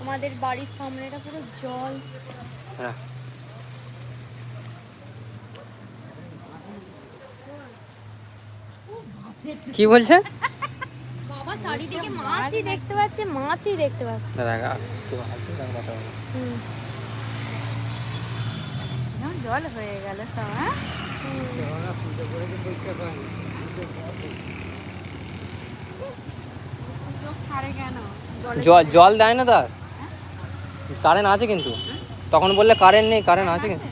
আমাদের বাড়ির সামনেটা পুরো জল। হ্যাঁ। কি বলছে? বাবা চারিদিকে মাছই দেখতে পাচ্ছে মাছই দেখতে পাচ্ছে। দাদা একটু হাসি দাও কথা হুম। জল হয়ে গেল সব হ্যাঁ? জলে জল জল দেয় না তার? কারেন্ট আছে কিন্তু। তখন বললে কারেন্ট নেই কারেন্ট আছে কিন্তু।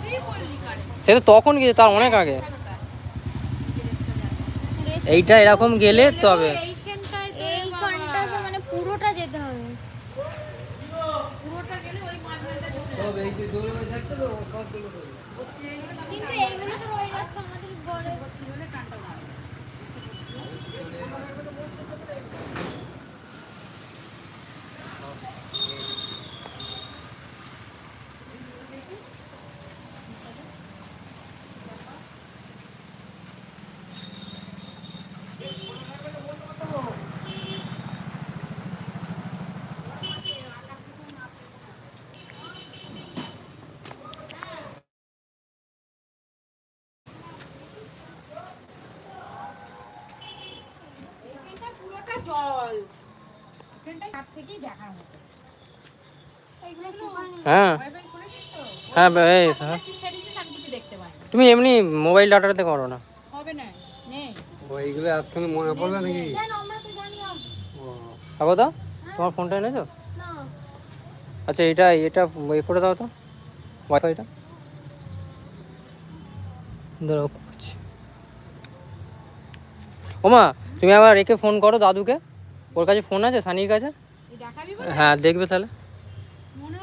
তুই বললি কারে সে তো তখন গেছে তার অনেক আগে। এইটা এরকম গেলে তবে মানে পুরোটা যেতে হবে। পুরোটা গেলে ওই থেকেই দেখার মতো হ্যাঁ ওয়াইফাই করেছিস তো হ্যাঁ হ্যাঁ। তুমি এমনি মোবাইল ডাটাতে করো না। হবে না নেই ওইগুলো আজকে মনে পড়ল নাকি? তো দাও তোমার ফোনটা এনেছো? আচ্ছা এটা এটা এ করে দাও তো। ওয়াইফাইটা দাঁড়াও ওমা তুমি আবার রেখে ফোন করো দাদুকে। ওর কাছে ফোন আছে সানির কাছে? হ্যাঁ দেখবে তাহলে। মনে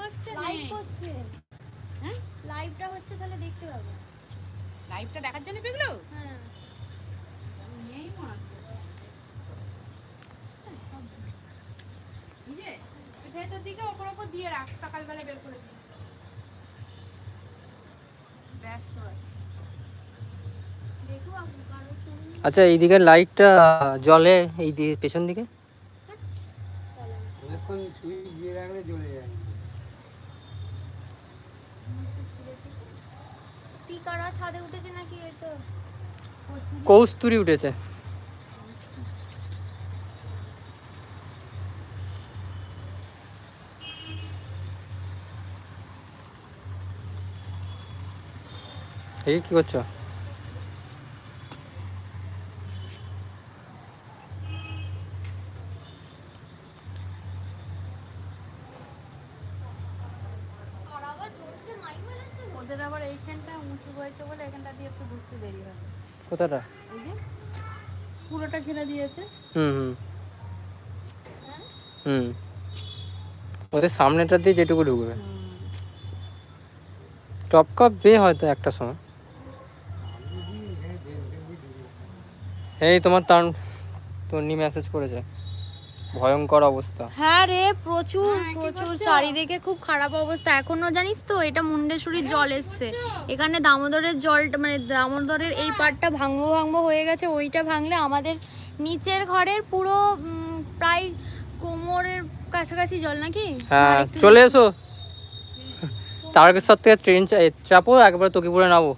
হ্যাঁ? হ্যাঁ। মনে হ্যাঁ, ভেতর দিকে ওপর ওপর দিয়ে রাখ সকালবেলা বের করে দিই ব্যস্ত আছে। দেখো আচ্ছা এই দিকের লাইটটা জলে এই দিকে পেছন দিকে? কৌস্তুরি উঠেছে। এই কি করছ? ওদের আবার এইখানটা উঁচু হয়েছে বলে এখানটা দিয়ে একটু ঢুকতে দেরি হবে কোথাটা? এই যে পুরোটা ঘিরে দিয়েছে। হুম হুম। হুম। ওদের সামনেটা দিয়ে যেটুকু ঢুকবে। টপ কাপ বে হয়তো একটা সময়। এই তোমার তার তন্নি মেসেজ করেছে। ভয়ঙ্কর অবস্থা। হ্যাঁ রে প্রচুর হ্যাঁ, প্রচুর। চারিদিকে খুব খারাপ অবস্থা। এখনও জানিস তো এটা মুন্ডেশ্বরীর জল এসছে। এখানে দামোদরের জলটা মানে দামোদরের এই পাটটা ভাঙবো ভাঙবো হয়ে গেছে ওইটা ভাঙলে আমাদের নিচের ঘরের পুরো প্রায় কোমরের কাছাকাছি জল নাকি? হ্যাঁ চলে এসো। তারকেশ্বর থেকে ট্রেন চাপো একবার তকিপুরে নামো।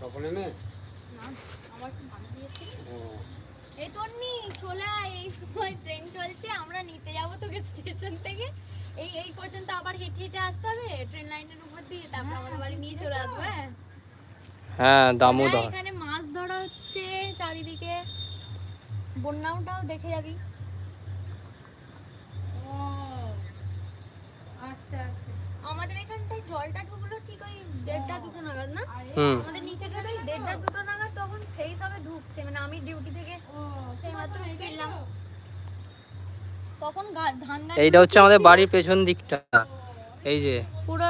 সকলে নেই এই তন্নি চলে আয় এই সময় ট্রেন চলছে আমরা তোকে স্টেশন থেকে। এই এই পর্যন্ত আবার হেঁটে হেঁটে আসতে হবে ট্রেন লাইনের উপর দিয়ে তারপর আমাদের বাড়ি নিয়ে চলে আসব হ্যাঁ? হ্যাঁ হ্যাঁ, দামোদর এখানে মাছ ধরা হচ্ছে চারিদিকে। বন্যাটাও দেখে যাবি। ও আচ্ছা আচ্ছা। আমাদের এখানটায় জলটা ঢুকলো ঠিক ওই দেড়টা দুটো নাগাদ না? আমাদের নিচেটা দেড়টা দুটো নাগাদ তখন সেই হিসাবে ঢুকছে মানে আমি ডিউটি থেকে সেই মাত্র ফিরলাম? তখন ধান এইটা হচ্ছে আমাদের বাড়ির পেছন দিকটা। এই যে। পুরো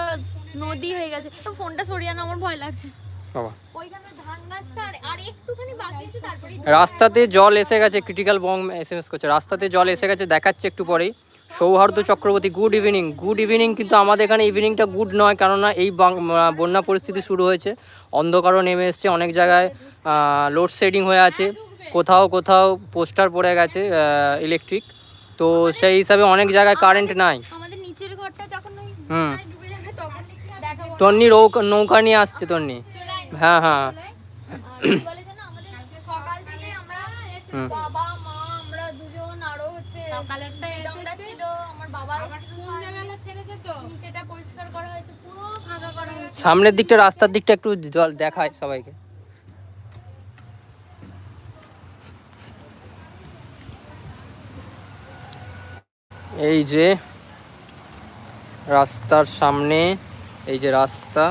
নদী হয়ে গেছে। তো ফোনটা সরিয়ে আনা আমার ভয় লাগছে। বাবা। ওইখানে ধান গাছটা আর- আর একটুখানি বাকি আছে তারপরে রাস্তাতে জল এসে গেছে critical bomb S M S করছে। রাস্তাতে জল এসে গেছে দেখাচ্ছে একটু পরেই। Sauhardya Chakraborty good evening good evening কিন্তু আমাদের এখানে ইভিনিংটা গুড নয় কেননা এই বন্যা পরিস্থিতি শুরু হয়েছে। অন্ধকারও নেমে এসছে অনেক জায়গায় লোডশেডিং হয়ে আছে। কোথাও কোথাও পোস্টার পড়ে গেছে ইলেকট্রিক তো সেই হিসাবে অনেক জায়গায় কারেন্ট নাই। আমাদের নিচের ঘরটা যখন ওই হুম। বন্যায় ডুবে যাবে তখন দেখাবো তন্নি নৌকা নৌকা নিয়ে আসছে তন্নি। হ্যাঁ হ্যাঁ। আর কি বলে যেন আমাদের দেখায় থেকে এই যে রাস্তার সামনে, এই যে রাস্তা।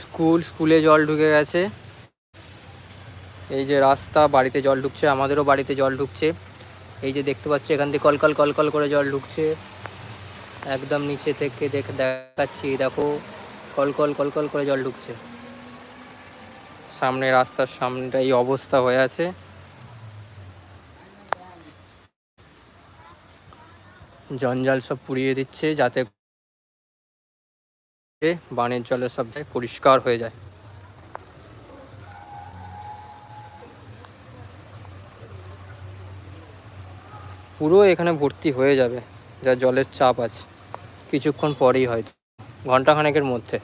স্কুল, স্কুলে জল ঢুকে গেছে। এই যে রাস্তা, বাড়িতে জল ঢুকছে, আমাদেরও বাড়িতে জল ঢুকছে। এই যে দেখতে পাচ্ছি, এখান থেকে কলকল কলকল করে জল ঢুকছে। একদম নিচে থেকে দেখ, দেখাচ্ছি, দেখো, কলকল কলকল করে জল ঢুকছে। সামনে, রাস্তার সামনেটা এই অবস্থা হয়ে আছে। জঞ্জাল সব পুড়িয়ে দিচ্ছে যাতে বানের জলে সব পরিষ্কার হয়ে যায়। পুরো এখানে ভর্তি হয়ে যাবে, যা জলের চাপ আছে। কিছুক্ষণ পরেই হয়তো ঘন্টাখানেকের মধ্যে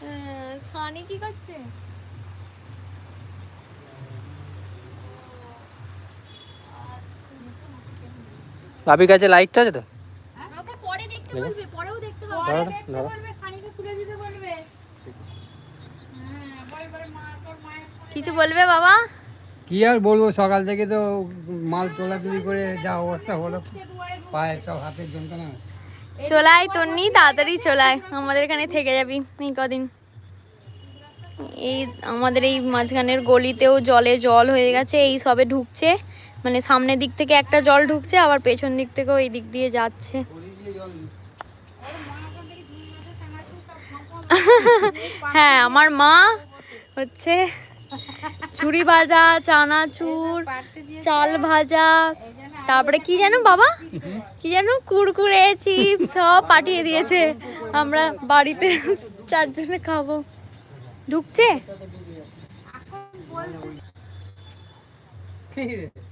হ্যাঁ, সানি কি করছে? ভাবির কাছে লাইটটা আছে তো? আচ্ছা পরে দেখতে দেখি। বলবে পরেও দেখতে পাবে তো, দেখতে। বলবে খানিকে খুলে দিতে বলবে। হ্যাঁ বলবে মা তোর মায়ের কিছু বলবে বাবা? কি আর বলব সকাল থেকে তো মাল তোলাতুলি করে যা অবস্থা হলো। পায়ের সব হাতের যন্ত্রণা। চলাই তন্নি তাড়াতাড়ি চলাই। আমাদের এখানে থেকে যাবি এই কদিন। এই আমাদের এই মাঝখানের গলিতেও জলে জল হয়ে গেছে, এই সবে ঢুকছে। মানে সামনের দিক থেকে একটা জল ঢুকছে, আবার পেছন দিক থেকেও এই দিক দিয়ে যাচ্ছে। হ্যাঁ আমার মা হচ্ছে ছুরি ভাজা, চানাচুর, চাল ভাজা, তারপরে কি জানো বাবা? কি জানো কুরকুরে, চিপস সব পাঠিয়ে দিয়েছে। আমরা বাড়িতে চারজনে খাব। ঢুকছে?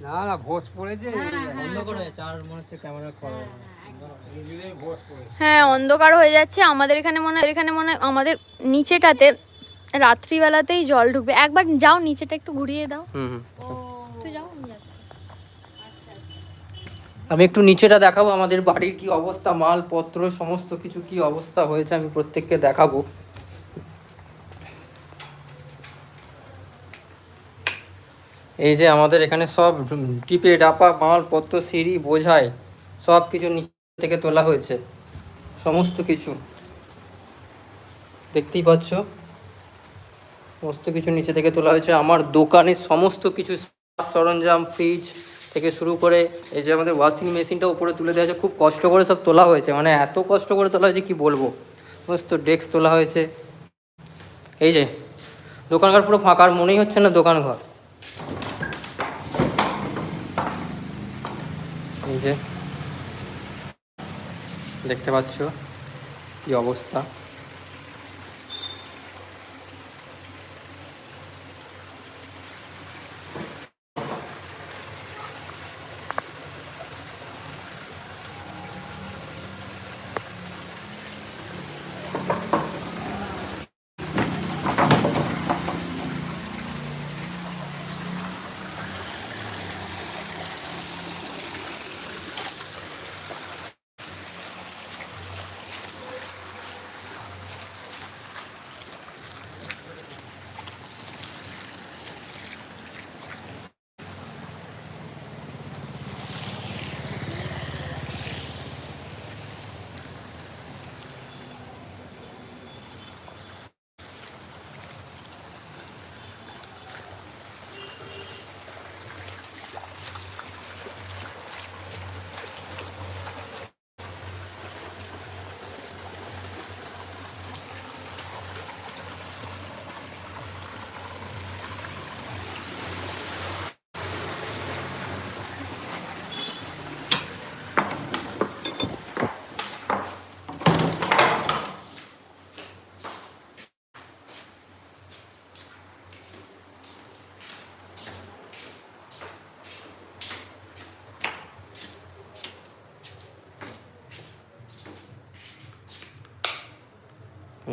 না না ভোজ পড়েছে। বন্ধ করে চার মনে হচ্ছে ক্যামেরা করা হ্যাঁ অন্ধকার হয়ে যাচ্ছে। আমাদের এখানে মনে হয় এখানে মনে হয় আমাদের নিচেটাতে রাত্রিবেলাতেই জল ঢুকবে। একবার যাও নিচেটা একটু ঘুরিয়ে দাও। তুই যাও আমি একটু নিচেটা দেখাবো আমাদের বাড়ির কি অবস্থা মালপত্র সমস্ত কিছু কি অবস্থা হয়েছে আমি প্রত্যেককে দেখাবো। এই যে আমাদের এখানে সব টিপে ডাপা মালপত্র সিঁড়ি বোঝায় সব কিছু নিচে থেকে তোলা হয়েছে। সমস্ত কিছু। দেখতেই পাচ্ছ? সমস্ত কিছু নিচে থেকে তোলা হয়েছে। আমার দোকানের সমস্ত কিছু সরঞ্জাম ফ্রিজ থেকে শুরু করে এই যে আমাদের ওয়াশিং মেশিনটা উপরে তুলে দেওয়া হয়েছে। খুব কষ্ট করে সব তোলা হয়েছে। মানে এত কষ্ট করে তোলা হয়েছে, কি বলব? সমস্ত ডেস্ক তোলা হয়েছে। এই যে, দোকানঘর পুরো ফাঁকার মনেই হচ্ছে না দোকান এই যে দেখতে পাচ্ছ কি অবস্থা?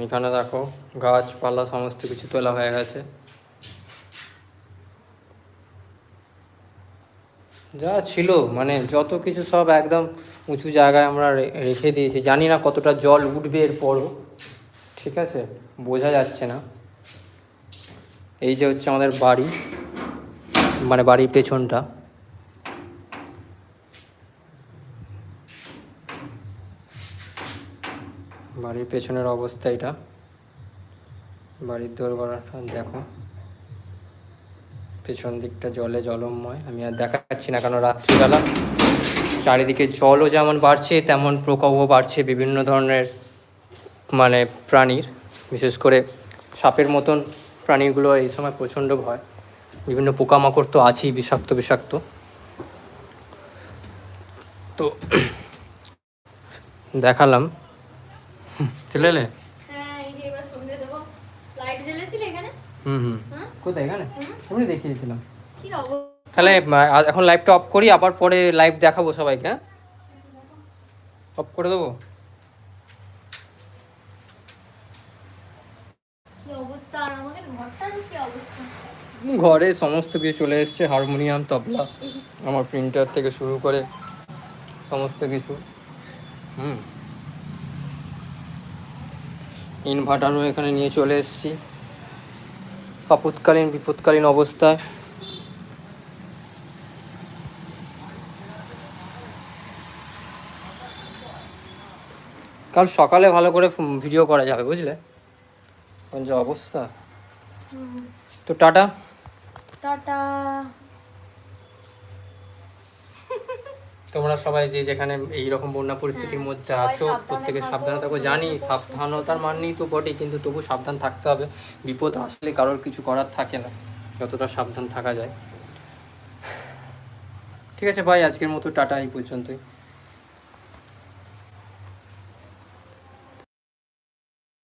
এখানে দেখো গাছপালা সমস্ত কিছু তোলা হয়ে গেছে। যা ছিল মানে যত কিছু সব একদম উঁচু জায়গায় আমরা রেখে দিয়েছি। জানি না কতটা জল উঠবে এরপরও, ঠিক আছে? বোঝা যাচ্ছে না। এই যে হচ্ছে আমাদের বাড়ি মানে বাড়ির পেছনটা। বাড়ির পেছনের অবস্থা এটা। বাড়ির দোরগোড়াটা দেখো। পেছন দিকটা জলে জলময়। আমি আর দেখাচ্ছি না কারণ রাত্রিবেলা। চারিদিকে জলও যেমন বাড়ছে, তেমন প্রকোপও বাড়ছে বিভিন্ন ধরনের মানে প্রাণীর। বিশেষ করে সাপের মতন প্রাণীগুলো এই সময় প্রচণ্ড ভয়। বিভিন্ন পোকামাকড় তো আছেই, বিষাক্ত বিষাক্ত। তো দেখালাম। চলে এলে হ্যাঁ হ্যাঁ? কোথায়? এখানে? আমি দেখিয়েছিলাম। তাহলে এখন লাইভটা অফ করি আবার পরে লাইভ দেখাবো সবাইকে হ্যাঁ? অফ করে দেবো? ঘরে সমস্ত কিছু চলে এসেছে হারমোনিয়াম তবলা আমার প্রিন্টার থেকে শুরু করে সমস্ত কিছু। হুম। ইনভার্টারও এখানে নিয়ে চলে এসেছি। আপৎকালীন বিপদকালীন অবস্থায়। কাল সকালে ভালো করে ভিডিও করা যাবে বুঝলে? যে অবস্থা। তো টাটা। টাটা। তোমরা সবাই যে যেখানে এই রকম বন্যা পরিস্থিতির মধ্যে আছো প্রত্যেকে সাবধানে থাকো জানি সাবধানতার মান নেই তো বটেই কিন্তু তবু সাবধান থাকতে হবে। বিপদ আসলে কারোর কিছু করার থাকে না যতটা সাবধান থাকা যায়। ঠিক আছে ভাই আজকের মতো টাটা এই পর্যন্তই।